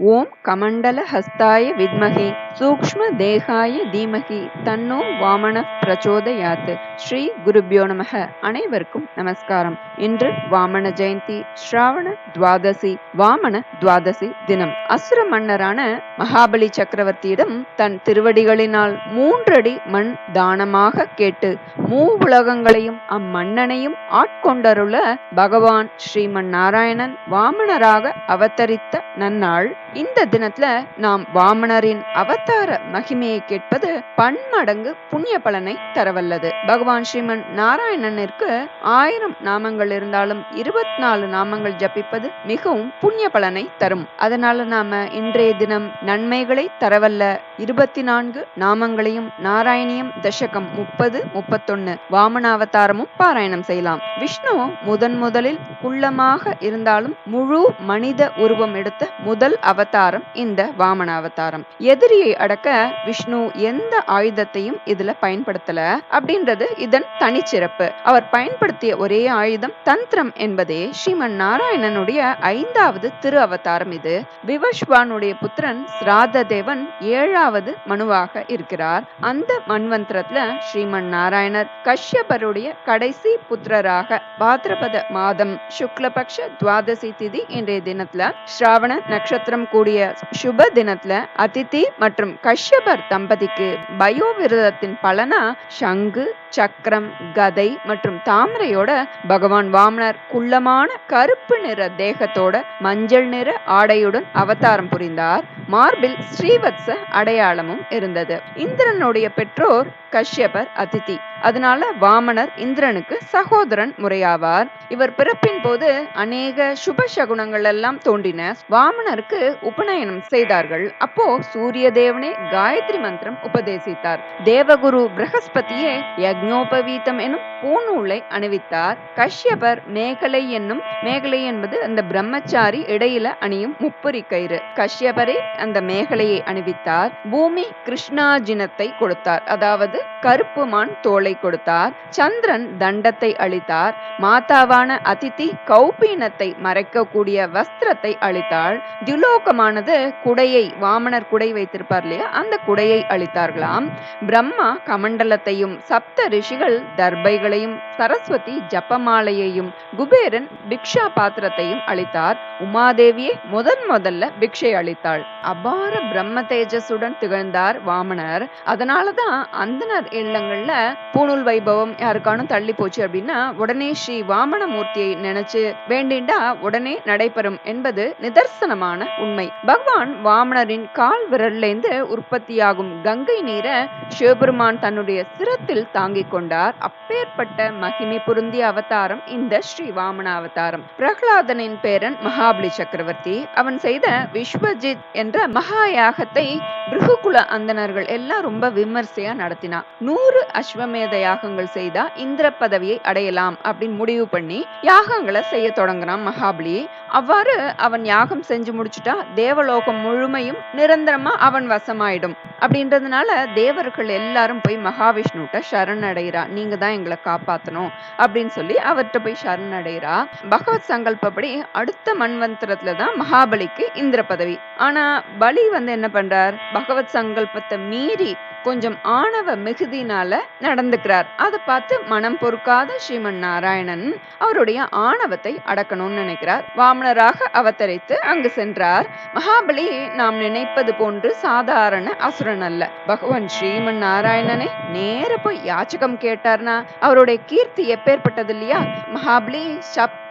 ஓம் கமண்டல ஹஸ்தாய வித்மகி சூக்ஷ்ம தேகாய தீமகி தன்னோ வாமன பிரச்சோதயாத். ஸ்ரீ குருபியோ நமக. அனைவருக்கும் நமஸ்காரம். இன்று வாமன ஜெயந்தி ஸ்ராவண துவாதசி வாமன துவாதசி தினம். அசுர மன்னரான மகாபலி சக்கரவர்த்தியிடம் தன் திருவடிகளினால் மூன்றடி மண் தானமாக கேட்டு மூ உலகங்களையும் அம்மன்னனையும் ஆட்கொண்டருள பகவான் ஸ்ரீமன் நாராயணன் வாமனராக அவதரித்த நன்னாள் இந்த தினத்துல நாம் வாமனரின் அவதார மகிமையை கேட்பது பன்மடங்கு புண்ணிய பலனை தரவல்லது. பகவான் ஸ்ரீமன் நாராயணனிற்கு ஆயிரம் நாமங்கள் இருந்தாலும் இருபத்தி நாலு நாமங்கள் ஜபிப்பது மிகவும் புண்ணிய பலனை தரும். அதனால நாம இன்றைய தினம் நன்மைகளை தரவல்ல. இருபத்தி நான்கு நாமங்களையும் நாராயணியம் தசகம் முப்பது முப்பத்தொன்னு வாமனாவதாரமும் பாராயணம் செய்யலாம். விஷ்ணு முதன் முதலில் குள்ளமாக இருந்தாலும் முழு மனித உருவம் எடுத்த முதல் அவதாரம் இந்த வாமன அவதாரம். எதிரியை அடக்க விஷ்ணு எந்த ஆயுதத்தையும் இதுல பயன்படுத்தல அப்படின்றது இதன் தனிச்சிறப்பு. அவர் பயன்படுத்திய ஒரே ஆயுதம் தந்திரம் என்பதே ஸ்ரீமன் நாராயணனுடைய ஐந்தாவது திரு அவதாரம் இது. விவஸ்வானுடைய புத்திரன் ஸ்ராத தேவன் ஏழாவது மனுவாக இருக்கிறார். அந்த மண்வந்திரத்துல ஸ்ரீமன் நாராயணர் கஷ்யபருடைய கடைசி புத்திரராக பாத்ரபத மாதம் சுக்லபக்ஷ துவாதசி திதி இன்றைய தினத்துல ஸ்ராவண நட்சத்திரம் வரக்கூடிய சுப தினத்துல அதித்தி மற்றும் கஷ்யபர் தம்பதிக்கு பயோவிரதத்தின் பலனா சங்கு சக்கரம் கதை மற்றும் தாமரையோட பகவான் வாமனர் குள்ளமான கருப்பு நிற தேகத்தோட மஞ்சள் நிற ஆடையுடன் அவதாரம் புரிந்தார். மார்பில் ஸ்ரீவத்ச அடையாளமும் இருந்தது. இந்திரனுடைய பெற்றோர் கஷ்யபர் அதிதி. அதனால வாமனர் இந்திரனுக்கு சகோதரன் முறையாவார். இவர் பிறப்பின் போது அநேக சுப சகுனங்கள் எல்லாம் தோன்றின. வாமனருக்கு உபநயனம் செய்தார்கள். அப்போ சூரிய தேவனே காயத்ரி மந்திரம் உபதேசித்தார். தேவகுரு பிரகஸ்பதியே யக்ஞோபவீதம் எனும் பூநூலை அணிவித்தார். கஷ்யபர் மேகலை என்னும் மேகலை என்பது அந்த பிரம்மச்சாரி இடையில அணியும் முப்புரி கயிறு. கஷ்யபரே அந்த மேகலையை அணிவித்தார். பூமி கிருஷ்ணாஜினத்தை கொடுத்தார். அதாவது கருப்பு மான் தோலை கொடுத்தார். சந்திரன் தண்டத்தை அளித்தார். மாதாவான அதித்தி கௌபீனத்தை மறைக்கக்கூடிய வஸ்திரத்தை அளித்தாள். துலோகமானது குடையை வாமனர் குடை வைத்திருப்பார் இல்லையா? அந்த குடையை அளித்தார்களாம். பிரம்மா கமண்டலத்தையும் சப்த ரிஷிகள் தர்பைகளையும் சரஸ்வதி ஜப்பமாலையையும் குபேரன் பிக்ஷா பாத்திரத்தையும் அளித்தார். உமாதேவியே முதன் முதல்ல பிக்ஷை அளித்தாள். அபார பிரம்ம தேஜஸுடன் திகழ்ந்தார் வாமனர். அதனாலதான் அந்த அந்தனர் இல்லங்கள்ல பூணூல் வைபவம் யாருக்கானும் தள்ளி போச்சு அப்படின்னா உடனே ஸ்ரீ வாமன மூர்த்தியை நினைச்சு வேண்டிண்டா உடனே நடைபெறும் என்பது நிதர்சனமான உண்மை. பகவான் வாமனரின் கால் விரல்லேந்து உற்பத்தியாகும் கங்கை நீரை சிவபெருமான் தன்னுடைய சிரத்தில் தாங்கிக் கொண்டார். அப்பேற்பட்ட மகிமை பொருந்திய அவதாரம் இந்த ஸ்ரீ வாமன அவதாரம். பிரகலாதனின் பேரன் மகாபலி சக்கரவர்த்தி அவன் செய்த விஸ்வஜித் என்ற மகா யாகத்தை பிருகுகுல அந்தனர்கள் எல்லாம் ரொம்ப விமர்சையா நடத்தினா நூறு அஸ்வமேத யாகங்கள் செய்தா இந்திர பதவியை அடையலாம் அப்படின்னு முடிவு பண்ணி யாகங்களை செய்ய தொடங்குறான் மகாபலி. அவ்வாறு அவன் யாகம் செஞ்சு முடிச்சுட்டா தேவலோகம் முழுமையும் நிரந்தரமா அவன் வசமாயிடும். அப்படின்றதுனால தேவர்கள் எல்லாரும் போய் மகாவிஷ்ணுட்ட சரணடைகிறா. நீங்க தான் எங்களை காப்பாத்தணும் அப்படின்னு சொல்லி அவர்கிட்ட போய் சரணடைகிறா. பகவத் சங்கல்பப்படி அடுத்த மண்வந்திரத்துல தான் மகாபலிக்கு இந்திர பதவி. ஆனா பலி வந்து என்ன பண்றார்? பகவத் சங்கல்பத்தை மீறி கொஞ்சம் ஆணவ மிகுதினால நடந்துக்கிறார். அதை பார்த்து மனம் பொறுக்காத ஸ்ரீமன் நாராயணன் அவருடைய ஆணவத்தை அடக்கணும்னு நினைக்கிறார். வாமனராக அவதரித்து அங்கு சென்றார். மகாபலி நாம் நினைப்பது போன்று சாதாரண அசுரன் அல்ல. பகவான் ஸ்ரீமன் நாராயணனை நேர போய் யாச்சகம் கேட்டார்னா அவருடைய கீர்த்தி எப்பேற்பட்டது இல்லையா? மகாபலி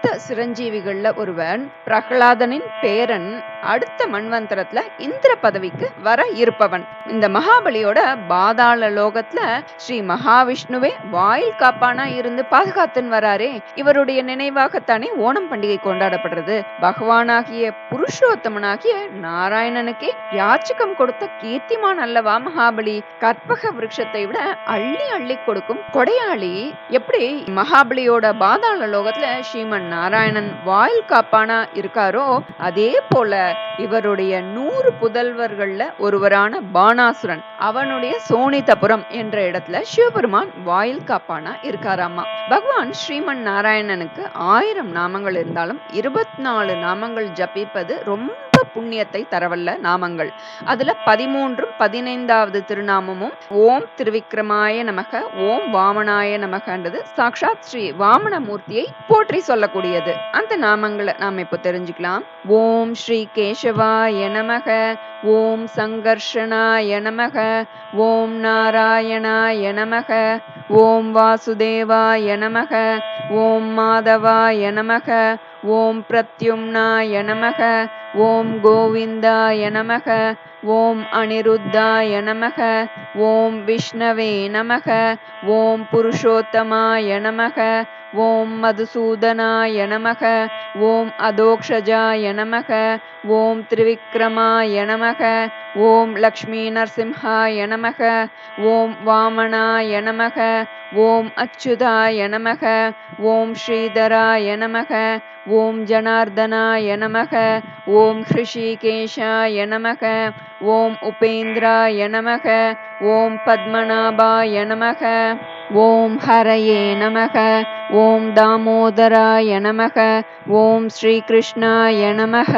சப்த சிரஞ்சீவிகள்ல ஒருவன் பிரகலாதனின் பேரன் அடுத்த மண்வந்தரத்துல இந்திர பதவிக்கு வர இருப்பவன். இந்த மகாபலியோட பாதாள லோகத்துல ஸ்ரீ மகாவிஷ்ணுவே வாயில் காப்பானா இருந்து பாதுகாத்துன்னு வராரே. இவருடைய நினைவாகத்தானே ஓணம் பண்டிகை கொண்டாடப்படுறது. பகவானாகிய புருஷோத்தமனாகிய நாராயணனுக்கே யாச்சகம் கொடுத்த கீர்த்திமான் அல்லவா மகாபலி? கற்பக விருட்சத்தை விட அள்ளி அள்ளி கொடுக்கும் கொடையாளி. எப்படி? மகாபலியோட பாதாள லோகத்துல ஸ்ரீமன் நாராயணன் வாயில் காப்பானா இருக்காரோ அதே போல இவருடைய நூறு புதல்வர்கள்ல ஒருவரான பானாசுரன் அவனுடைய சோனிதபுரம் என்ற இடத்துல சிவபெருமான் வாயில் காப்பானா இருக்காராமா. பகவான் ஸ்ரீமன் நாராயணனுக்கு ஆயிரம் நாமங்கள் இருந்தாலும் இருபத்தி நாலு நாமங்கள் ஜபிப்பது ரொம்ப புண்ணியத்தை தரவல்ல நாமங்கள். அதுல பதிமூன்றும் பதினைந்தாவது திருநாமமும் ஓம் திருவிக்ரமாய நமக ஓம் வாமனாய நமகன்றது சாக்ஷாத் ஸ்ரீ வாமனமூர்த்தியை போற்றி சொல்லக்கூடியது. அந்த நாமங்களை நாம் இப்போ தெரிஞ்சுக்கலாம். ஓம் ஸ்ரீ கேசவாய நமக ஓம் சங்கர்ஷனாய நமக ஓம் நாராயணாய நமக ஓம் வாசுதேவாய நமக ஓம் மாதவாய நமக ஓம் பிரத்யும்னாய நமக ஓம் கோவிந்தாய நமக ஓம் அனிருத்தாய நமக ஓம் விஷ்ணவே நமக ஓம் புருஷோத்தமாய நமக ஓம் மதுசூதனாய நமக ஓம் அதோக்ஷஜாய நமக ஓம் திரிவிக்ரமாய நமக ஓம் லக்ஷ்மீ நரசிம்ஹாய நமக ஓம் வாமனாய நமக ஓம் அச்சுதாய நமக ஓம் ஸ்ரீதராய நமக ஓம் ஜனார்தனாய நமக ஓம் ஹிருஷிகேஷாய நமக ஓம் உபேந்திராய நமக ஓம் பத்மநாபாய நமக. ஓம் ஹரயே நமக. ஓம் தாமோதராய நமக. ஓம் ஸ்ரீகிருஷ்ணாய நமக.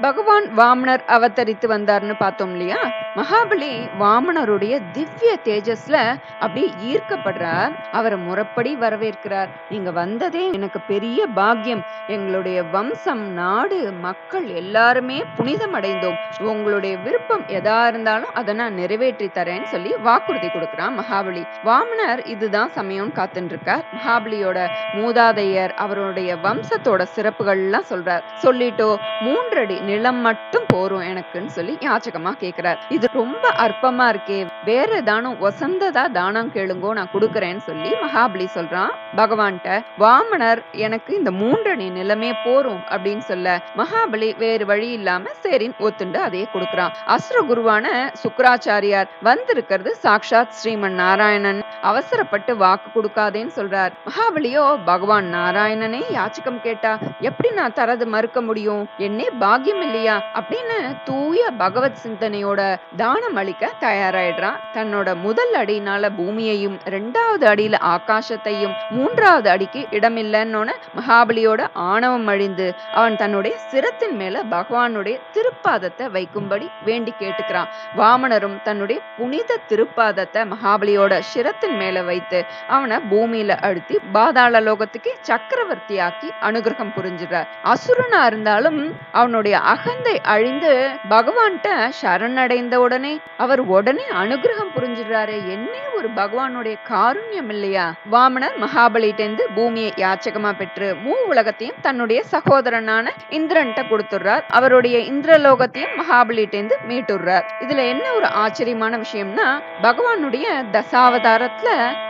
பகவான் வாமனர் அவதரித்து வந்தார்னு பார்த்தோம் இல்லையா? மகாபலி வாமனருடைய திவ்ய தேஜஸ்ல அப்படியே ஈர்க்கப்படுறார். அவரை முறப்படி வரவேற்கிறார். நீங்க வந்ததே எனக்கு பெரிய பாக்கியம். எங்களுடைய வம்சம் நாடு மக்கள் எல்லாருமே புனிதம் அடைந்தோம். உங்களுடைய விருப்பம் எதா இருந்தாலும் அதை நான் நிறைவேற்றி தரேன்னு சொல்லி வாக்குறுதி கொடுக்கிறான் மகாபலி. வாமனர் இதுதான் சமயம் காத்துட்டு இருக்கார் மகாபலியோட மூதாதையர் அவருடைய வம்சத்தோட சிறப்புகள் எல்லாம் சொல்றார். சொல்லிட்டோ மூன்றடி நிலம் மட்டும் போரும் எனக்குன்னு சொல்லி யாச்சகமா கேக்குறார். இது ரொம்ப அற்பமா இருக்கே. வேற தானம் வசந்ததா தானம் கேளுங்கோ நான் கொடுக்கறேன்னு சொல்லி மகாபலி சொல்றான். பகவான்கிட்ட வாமனர் எனக்கு இந்த மூன்றணி நிலமே போரும் அப்படின்னு சொல்ல மகாபலி வேறு வழி இல்லாம சரின்னு ஒத்துண்டு அதையே கொடுக்கறான். அசுர குருவான சுக்கராச்சாரியார் வந்திருக்கிறது சாக்ஷாத் ஸ்ரீமன் நாராயணன் அவசரப்பட்டு வாக்கு கொடுக்காதேன்னு சொல்றார். மகாபலியோ பகவான் நாராயணனே யாச்சகம் கேட்டா எப்படி நான் தரது மறுக்க முடியும்? என்னே பாக்கியம் இல்லையா? அப்படின்னு தூய பகவத் சிந்தனையோட தானம் அளிக்க தயாராயிடுறான். தன்னோட முதல் அடினால பூமியையும் ரெண்டாவது அடியில ஆகாசத்தையும் மூன்றாவது அடிக்கு இடமில்லைன்னு மகாபலியோட ஆணவம் அழிந்து அவன் தன்னுடைய சிரத்தின் மேல பகவானுடைய திருப்பாதத்தை வைக்கும்படி வேண்டி கேட்டுக்கிறான். வாமனரும் தன்னுடைய புனித திருப்பாதத்தை மகாபலியோட சிரத்தின் மேல வைத்து அவனை பூமியில அழுத்தி பாதாள லோகத்துக்கு சக்கரவர்த்தியாக்கி அனுகிரகம் புரிஞ்சிடுறார். அசுரனா இருந்தாலும் அவனுடைய அகந்தை அழிந்து பகவான்கிட்ட சரணடைந்த உடனே அவர் உடனே அனுகிரகம் புரிஞ்சிடுறாரு. என்ன ஒரு பகவானுடைய காருண்யம் இல்லையா? வாமனர் மகாபலிட்டேந்து பூமியை யாச்சகமா பெற்று மூ உலகத்தையும் தன்னுடைய சகோதரனான இந்திரன்ட்ட கொடுத்துடுறார். அவருடைய இந்திரலோகத்தையும் மகாபலிட்டேந்து மீட்டுடுறார். இதுல என்ன ஒரு ஆச்சரியமான விஷயம்னா பகவானுடைய தசாவதாரத்துல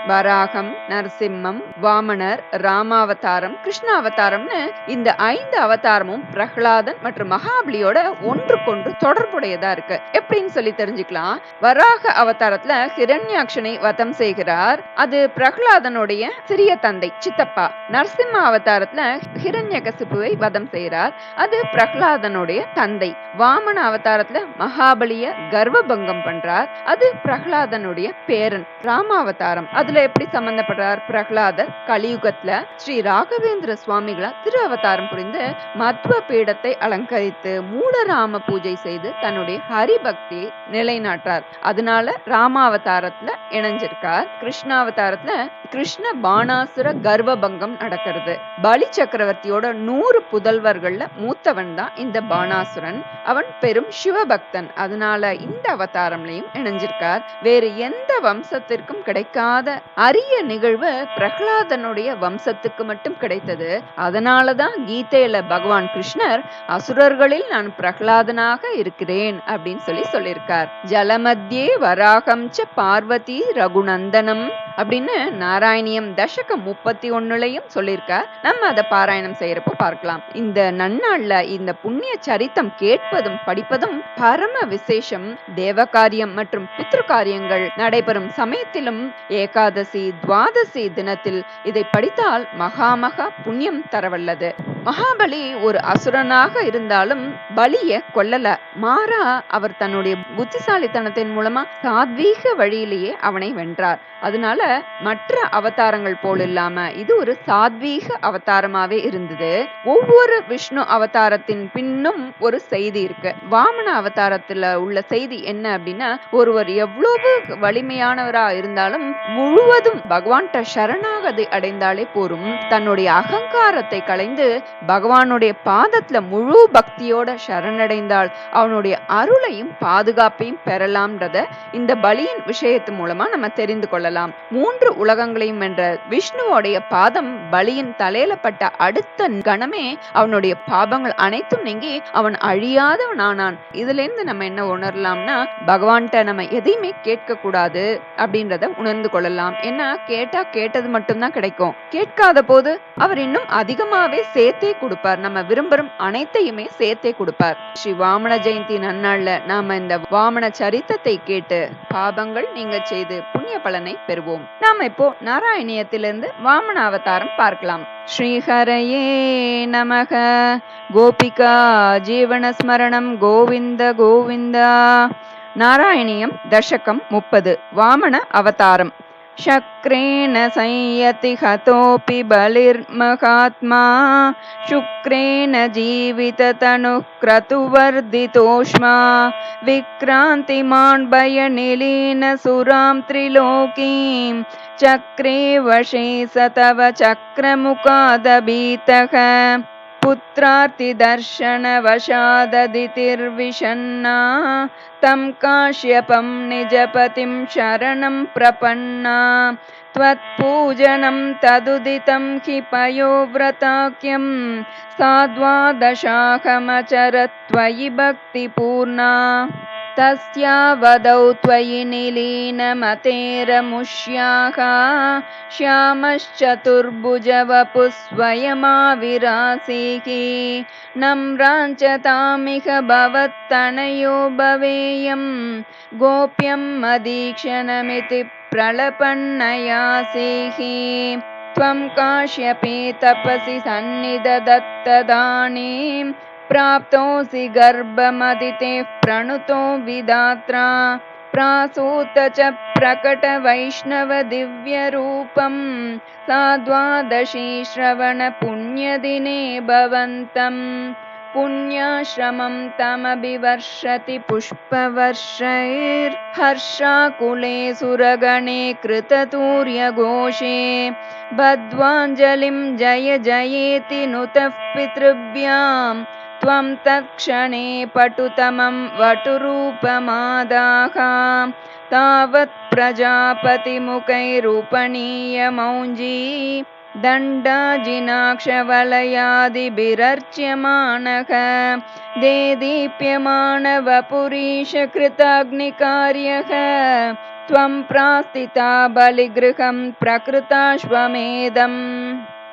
வராகம் நரசிம்மம் வாமனர் ராமாவதாரம் கிருஷ்ணாவதாரம்னு இந்த ஐந்து அவதாரமும் பிரகலாதன் மற்றும் மகாபலியோட ஒன்றுக்கொன்று தொடர்புடையதா இருக்கு. எப்படின்னு சொல்லி தெரிஞ்சுக்கலாம். வராக அவதாரத்துல ஹிரண்யாக்ஷனை வதம் செய்கிறார். அது பிரகலாதனுடைய சிறிய தந்தை சித்தப்பா. நரசிம்ம அவதாரத்துல ஹிரண்யகசிபுவை வதம் செய்கிறார். அது பிரகலாதனுடைய தந்தை. வாமன அவதாரத்துல மகாபலிய கர்வபங்கம் பண்றார். அது பிரகலாதனுடைய பேரன் ராமாவதாரம் அதுல எப்படி சம்பந்தப்படுறார்? பிரகலாதர் கலியுகத்துல ஸ்ரீ ராகவேந்திர சுவாமிகளா திரு அவதாரம் புரிந்து மத்வ பீடத்தை அலங்கரித்து மூலராம பூஜை செய்து தன்னுடைய ஹரிபக்தியை நிலைநாட்டார் அதனால ராமாவதாரத்துல இணைஞ்சிருக்கார். கிருஷ்ணாவதாரத்துல கிருஷ்ண பாணாசுர கர்வபங்கம் நடக்கிறது. பலி சக்கரவர்த்தியோட நூறு புதல்வர்கள்ல மூத்தவன் தான் இந்த பாணாசுரன் அவன் பெரும் சிவபக்தன். அதனால இந்த அவதாரம்லயும் இணைஞ்சிருக்கார். வேறு எந்த வம்சத்திற்கும் கிடைக்காத அரிய நிகழ்வு பிரகலாதனுடைய வம்சத்துக்கு மட்டும் கிடைத்தது. அதனாலதான் கீதையில பகவான் கிருஷ்ணர் அசுரர்களில் நான் பிரகலாதனாக இருக்கிறேன் அப்படின்னு சொல்லி சொல்லியிருக்கார். ஜலமத்தியே வராகம் ச பார்வதி ரகுநந்தனம் அப்படின்னு நாராயணியம் தசகம் முப்பத்தி ஒண்ணுலயும் சொல்லியிருக்கார். நம்ம அதை பாராயணம் செய்யறப்போ பார்க்கலாம். இந்த நன்னாள்ல இந்த புண்ணிய சரித்தம் கேட்பதும் படிப்பதும் பரம விசேஷம். தேவ காரியம் மற்றும் பித்ரு காரியங்கள் நடைபெறும் சமயத்திலும் ஏகாதசி துவாதசி தினத்தில் இதை படித்தால் மகா மகா புண்ணியம் தரவல்லது. மகாபலி ஒரு அசுரனாக இருந்தாலும் பலிய கொல்லல. மாறா அவர் தன்னுடைய புத்திசாலித்தனத்தின் மூலமா சாத்வீக வழியிலேயே அவனை வென்றார். அதனால மற்ற அவதாரங்கள் போல் இல்லாம இது ஒரு சாத்வீக அவதாரமாவே இருந்தது. ஒவ்வொரு விஷ்ணு அவதாரத்தின் பின்னும் ஒரு செய்தி இருக்கு. வாமன அவதாரத்துல உள்ள செய்தி என்ன அப்படின்னா ஒருவர் எவ்வளவு வலிமையானவரா இருந்தாலும் முழுவதும் பகவான்கிட்ட சரணாகதி அடைந்தாலே போரும். தன்னுடைய அகங்காரத்தை களைந்து பகவானுடைய பாதத்துல முழு பக்தியோட சரணடைந்தால் அவனுடைய அருளையும் பாதுகாப்பையும் பெறலாம்ன்றத இந்த பலியின் விஷயத்து மூலமா நம்ம தெரிந்து கொள்ளலாம். மூன்று உலகங்களையும் வென்ற விஷ்ணுவோடைய பாதம் பலியின் தலையில பட்ட அடுத்த கணமே அவனுடைய பாபங்கள் அனைத்தும் நீங்கி அவன் அழியாதவன் ஆனான் இதுல இருந்து நம்ம என்ன உணரலாம்னா பகவான்கிட்ட நம்ம எதையுமே கேட்க கூடாது அப்படின்றத உணர்ந்து கொள்ளலாம். ஏன்னா கேட்டா கேட்டது மட்டும்தான் கிடைக்கும். கேட்காத போது அவர் இன்னும் அதிகமாவே சேர்த்து சேர்த்தே கொடுப்பார். நம்ம விரும்பும் அனைத்தையுமே சேர்த்தே கொடுப்பார். ஸ்ரீ வாமன ஜெயந்தி நன்னாள்ல நாம இந்த வாமன சரித்தத்தை கேட்டு பாபங்கள் நீங்க செய்து புண்ணிய பலனை பெறுவோம். நாம இப்போ நாராயணியத்திலிருந்து வாமன அவதாரம் பார்க்கலாம். ஸ்ரீஹரயே நமக. கோபிகா ஜீவனஸ்மரணம் கோவிந்த கோவிந்தா. நாராயணியம் தசகம் முப்பது. வாமன அவதாரம். शक्रेण संयति हतोऽपि बलिर्महात्मा। शुक्रेण जीविततनुः क्रतुवर्धितोष्मा विक्रान्तिमान् भयनिलीनसुरां त्रिलोकीं। चक्रे वशे स तव चक्रमुखादभीतः पुत्रार्तिदर्शनवशाददितिर्विषन्ना तं काश्यपं निजपतिं शरणं प्रपन्ना त्वत्पूजनं तदुदितं हि पयोव्रताख्यं साद्वादशाखमचरत् त्वयि भक्तिपूर्णा तस्यावदौ त्वयि निलीनमतेरमुष्याः श्यामश्चतुर्भुजवपुः स्वयमाविरासीः नम्राञ्चतामिह भवत्तनयो भवेयं गोप्यं मदीक्षणमिति प्रलपन्नयासीः। त्वं काश्यपे तपसि सन्निधदत्तदानीं प्राप्तोऽसि गर्भमदितेः प्रणुतो विधात्रा प्रासूत च प्रकटवैष्णवदिव्यरूपं साद्वादशी श्रवणपुण्यदिने भवन्तम्। पुण्याश्रमं तमभिवर्षति पुष्पवर्षैर्हर्षाकुले सुरगणे कृततूर्यघोषे। बद्ध्वाञ्जलिं जय जयेति नुतः पितृभ्यां त्वं तत्क्षणे पटुतमं वटुरूपमादाः। तावत् प्रजापतिमुखैरूपणीयमौञ्जी दण्डाजिनाक्षवलयादिभिरर्च्यमानः देदीप्यमानवपुरीशकृताग्निकार्यः त्वं प्रास्थिता बलिगृहं प्रकृताश्वमेधम्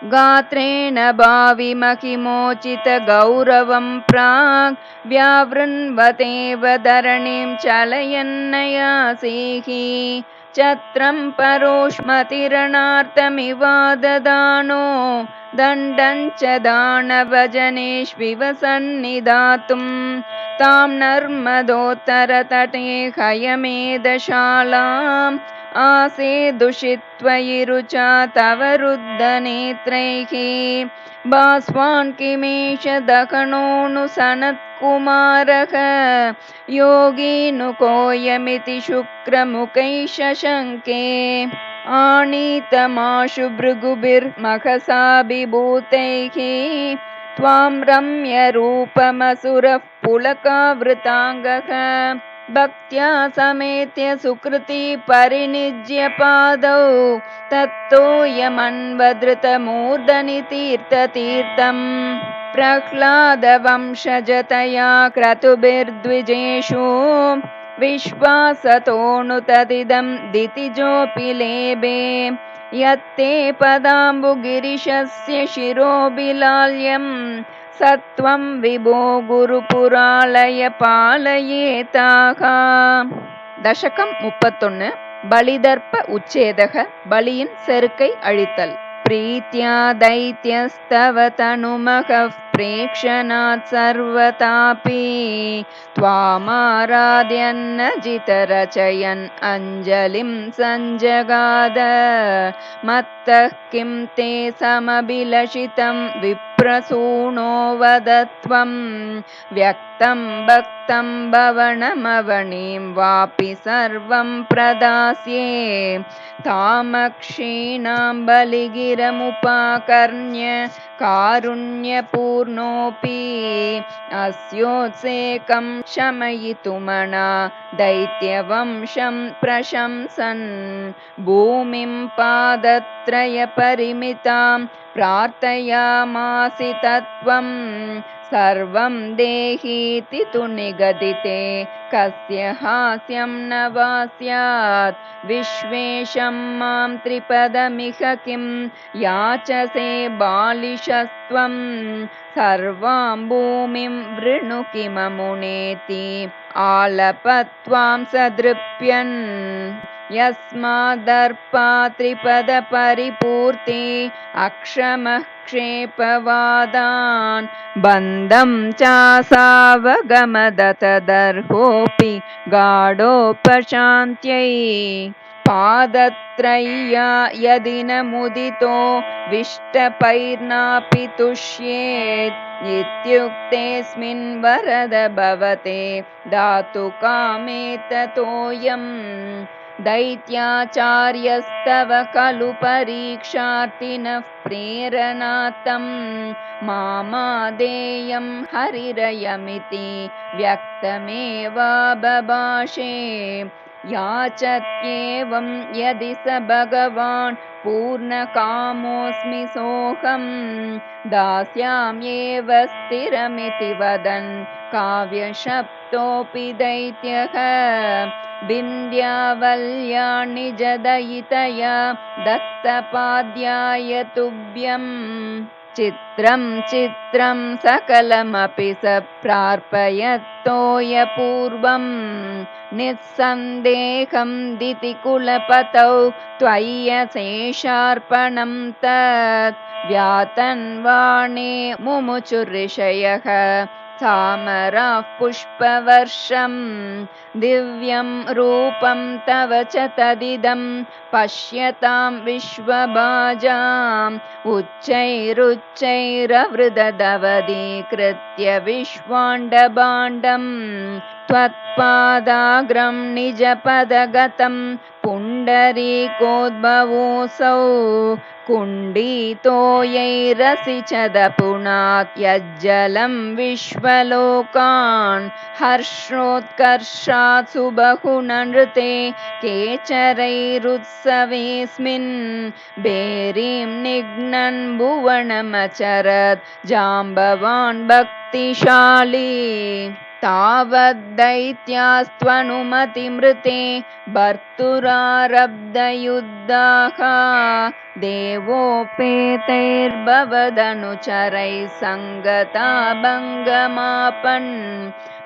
गात्रेण भाविमहिमोचितगौरवं प्राक् व्यावृण्वतेव धरणीं चलयन्नयासीः छत्रं परोष्मतिरणार्थमिवाददानो दण्डं च दानवजनेष्विव सन्निधातुं। तां नर्मदोत्तरतटे हयमेधशालाम् आसेदुषित्वयि रुचा तव रुद्धनेत्रैः। भास्वान् किमेष दहनोऽनुसनत्कुमारः योगीनुकोऽयमिति शुक्रमुखैः शशङ्के आनीतमाशु भृगुभिर्मखसाभिभूतैः। त्वां रम्यरूपमसुरः पुलकावृताङ्गः भक्त्या समेत्य सुकृती परिनिज्य पादौ। तत्तोयमन्वधृतमूर्धनि तीर्थतीर्थम् प्रह्लादवंशजतया क्रतुभिर्द्विजेषु। विश्वासतोऽनुतदिदं दितिजोऽपि लेबे यत्ते पदाम्बुगिरिशस्य शिरोबिलाल्यम् सत्वं विभो गुरुपुरालय பாலயேதாக தசகம் முப்பத்தொன்னு பலிதர்ப்ப உச்சேதக பலியின் செருக்கை அழித்தல் प्रीत्या दैत्यस्तव तनुमखः प्रेक्षणात् सर्वतापि त्वामाराध्यन्नजितरचयन् अञ्जलिं सञ्जगाद। मत्तः किं ते समभिलषितं विप्रसूनो वद त्वं व्यक्तं भक्तं भवनमवणीं वापि सर्वं प्रदास्ये। तामक्षीणां बलिगिरमुपाकर्ण्य कारुण्यपूर्णोऽपि अस्योत्सेकं शमयितुमना दैत्यवंशं प्रशंसन् भूमिं पादत्रयपरिमितां प्रार्थयामासि तत्त्वं सर्वं देहीति तु निगदिते। कस्य हास्यं न वा स्यात्? विश्वेशं मां त्रिपदमिह किं? याचसे बालिशस्त्वं। सर्वां भूमिं वृणु किममुनेति? आलपत्वां सदृप्यन्। यस्मादर्पा त्रिपदपरिपूर्ति अक्षमः क्षेपवादान् बन्धं चासावगमदतदर्होऽपि गाढोपशान्त्यै पादत्रय्या यदि न मुदितो विष्टपैर्नापि तुष्येत् इत्युक्तेऽस्मिन् वरद भवते दातु कामे ततोऽयम् दैत्याचार्यस्तव खलु परीक्षार्थिनः प्रेरणातं मामादेयं हरिरयमिति व्यक्तमेवाबभाषे याचत्येवं यदि स भगवान् पूर्णकामोऽस्मि सोऽहं दास्याम्येव स्थिरमिति वदन् काव्यशब्दोऽपि दैत्यः। विन्द्यावल्या निजदयितया दत्तपाद्याय तुभ्यम् चित्रं चित्रं सकलमपि स प्रार्पयत्तोयपूर्वं निःसन्देहं दितिकुलपतौ त्वय्यशेषार्पणं तत्। व्यातन्वाणे मुमुचुऋषयः सामराः पुष्पवर्षं दिव्यं रूपं तव च तदिदं पश्यतां विश्वभाजाम् उच्चैरुच्चैरवृदवदीकृत्य विश्वाण्डभाण्डम् त्वत्पादाग्रं निजपदगतं पुण्डरीकोद्भवोऽसौ कुण्डीतोयैरसि च दपुनात् यज्जलं विश्वलोकान् हर्षोत्कर्षात् सुबहुननृते केचरैरुत्सवेऽस्मिन् बेरीं निघ्नन् भुवनमचरत् जाम्बवान् भक्तिशाली तावद्दैत्यास्त्वनुमतिमृते भर्तुरारब्धयुद्धाः देवोपेतैर्भवदनुचरैः सङ्गता भङ्गमापन्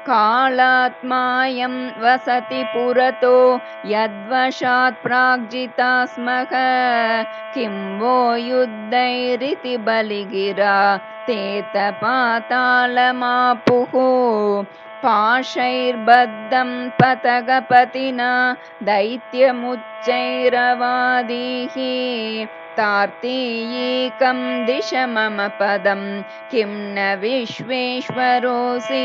कालात्मायं वसति पुरतो यद्वशात् प्राग्जिता स्मः। किं वो युद्धैरिति बलिगिरा तेतपातालमापुः पाशैर्बद्धं पतगपतिना दैत्यमुच्चैरवादीः तार्तीयीकं दिश मम पदं। किं न विश्वेश्वरोऽसि?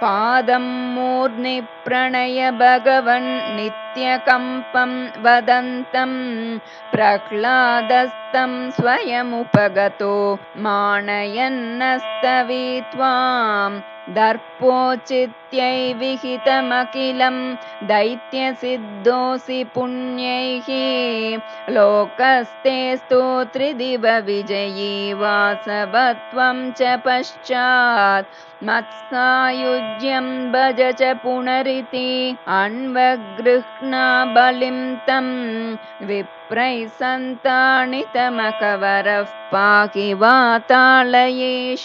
पादं मूर्ध्नि प्रणय भगवन् नित्यकम्पं वदन्तं। प्रह्लादस्तं स्वयमुपगतो। मानयन्नस्तवि त्वाम् दर्पोचित्यै विहितमखिलं दैत्यसिद्धोऽसि पुण्यैः लोकस्ते स्तोत्रिदिव विजयी वासवत्वं च पश्चात् मत्सायुज्यं भज च पुनरिति अन्वगृह्णा बलिं तं विप्रैः सन्तानितमकवरः पाहि वातालयेश